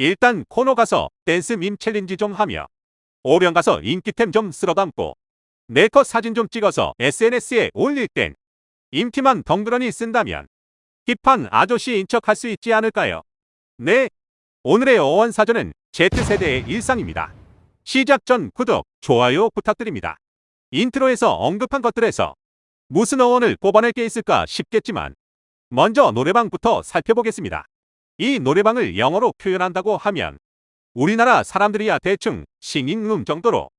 일단 코너 가서 댄스 밈 챌린지 좀 하며 오령 가서 인기템 좀 쓸어 담고 내 컷 사진 좀 찍어서 SNS에 올릴 땐 인기만 덩그러니 쓴다면 힙한 아저씨인 척 할 수 있지 않을까요? 네, 오늘의 어원 사전은 Z세대의 일상입니다. 시작 전 구독, 좋아요 부탁드립니다. 인트로에서 언급한 것들에서 무슨 어원을 뽑아낼 게 있을까 싶겠지만 먼저 노래방부터 살펴보겠습니다. 이 노래방을 영어로 표현한다고 하면 우리나라 사람들이야 대충 싱잉룸 정도로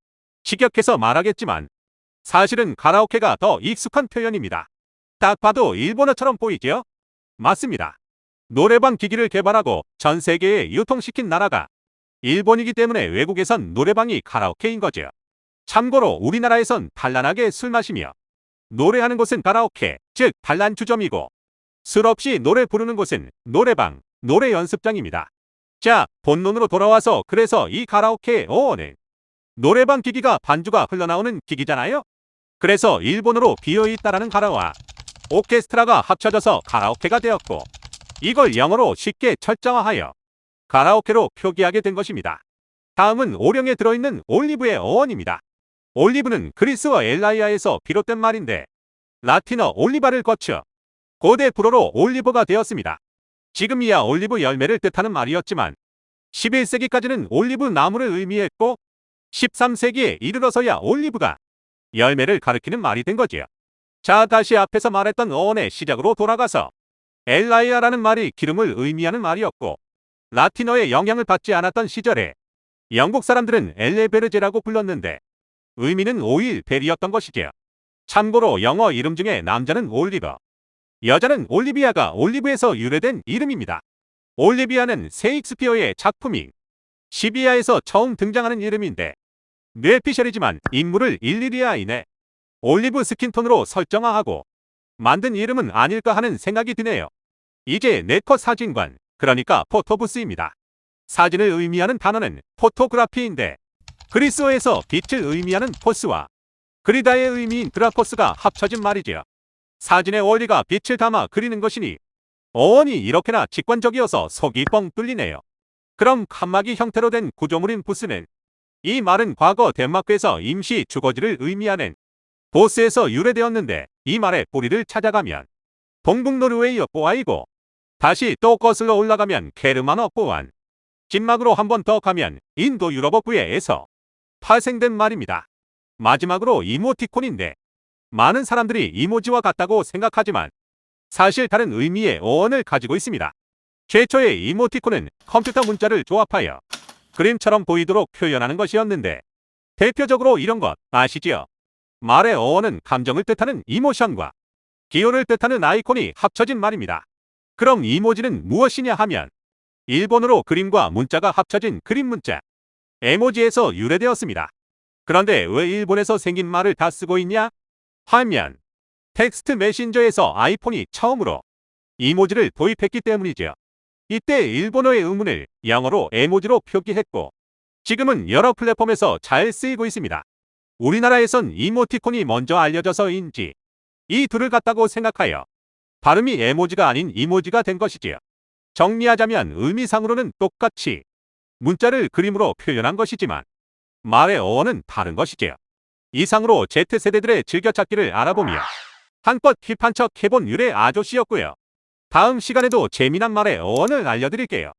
직역해서 말하겠지만 사실은 가라오케가 더 익숙한 표현입니다. 딱 봐도 일본어처럼 보이죠? 맞습니다. 노래방 기기를 개발하고 전 세계에 유통시킨 나라가 일본이기 때문에 외국에선 노래방이 가라오케인 거죠. 참고로 우리나라에선 단란하게 술 마시며 노래하는 곳은 가라오케, 즉 단란주점이고 술 없이 노래 부르는 곳은 노래방, 노래 연습장입니다. 자, 본론으로 돌아와서 그래서 이 가라오케의 어원은 노래방 기기가 반주가 흘러나오는 기기잖아요? 그래서 일본어로 비어있다라는 가라와 오케스트라가 합쳐져서 가라오케가 되었고 이걸 영어로 쉽게 철자화하여 가라오케로 표기하게 된 것입니다. 다음은 오령에 들어있는 올리브의 어원입니다. 올리브는 그리스어 엘라이아에서 비롯된 말인데 라틴어 올리바를 거쳐 고대 불어로 올리버가 되었습니다. 지금이야 올리브 열매를 뜻하는 말이었지만 11세기까지는 올리브 나무를 의미했고 13세기에 이르러서야 올리브가 열매를 가리키는 말이 된 거지요. 자, 다시 앞에서 말했던 어원의 시작으로 돌아가서 엘라이아라는 말이 기름을 의미하는 말이었고 라틴어의 영향을 받지 않았던 시절에 영국 사람들은 엘레베르제라고 불렀는데 의미는 오일 벨이었던 것이지요. 참고로 영어 이름 중에 남자는 올리버, 여자는 올리비아가 올리브에서 유래된 이름입니다. 올리비아는 세익스피어의 작품인 시비아에서 처음 등장하는 이름인데 뇌피셜이지만 인물을 아이네 올리브 스킨톤으로 설정화하고 만든 이름은 아닐까 하는 생각이 드네요. 이제 네컷 사진관, 그러니까 포토부스입니다. 사진을 의미하는 단어는 포토그라피인데 그리스어에서 빛을 의미하는 포스와 그리다의 의미인 드라코스가 합쳐진 말이지요. 사진의 원리가 빛을 담아 그리는 것이니 어원이 이렇게나 직관적이어서 속이 뻥 뚫리네요. 그럼 칸막이 형태로 된 구조물인 부스는 이 말은 과거 덴마크에서 임시 주거지를 의미하는 보스에서 유래되었는데 이 말의 뿌리를 찾아가면 동북 노르웨이 업보아이고 다시 또 거슬러 올라가면 게르만 업보안 찐막으로 한 번 더 가면 인도 유럽 업부에서 파생된 말입니다. 마지막으로 이모티콘인데 많은 사람들이 이모지와 같다고 생각하지만 사실 다른 의미의 어원을 가지고 있습니다. 최초의 이모티콘은 컴퓨터 문자를 조합하여 그림처럼 보이도록 표현하는 것이었는데 대표적으로 이런 것 아시지요? 말의 어원은 감정을 뜻하는 이모션과 기호를 뜻하는 아이콘이 합쳐진 말입니다. 그럼 이모지는 무엇이냐 하면 일본어로 그림과 문자가 합쳐진 그림 문자 에모지에서 유래되었습니다. 그런데 왜 일본에서 생긴 말을 다 쓰고 있냐? 하면 텍스트 메신저에서 아이폰이 처음으로 이모지를 도입했기 때문이죠. 이때 일본어의 의문을 영어로 에모지로 표기했고 지금은 여러 플랫폼에서 잘 쓰이고 있습니다. 우리나라에선 이모티콘이 먼저 알려져서인지 이 둘을 같다고 생각하여 발음이 에모지가 아닌 이모지가 된 것이지요. 정리하자면 의미상으로는 똑같이 문자를 그림으로 표현한 것이지만 말의 어원은 다른 것이지요. 이상으로 Z세대들의 즐겨찾기를 알아보며 한껏 힙한 척 해본 유래 아저씨였고요. 다음 시간에도 재미난 말의 어원을 알려드릴게요.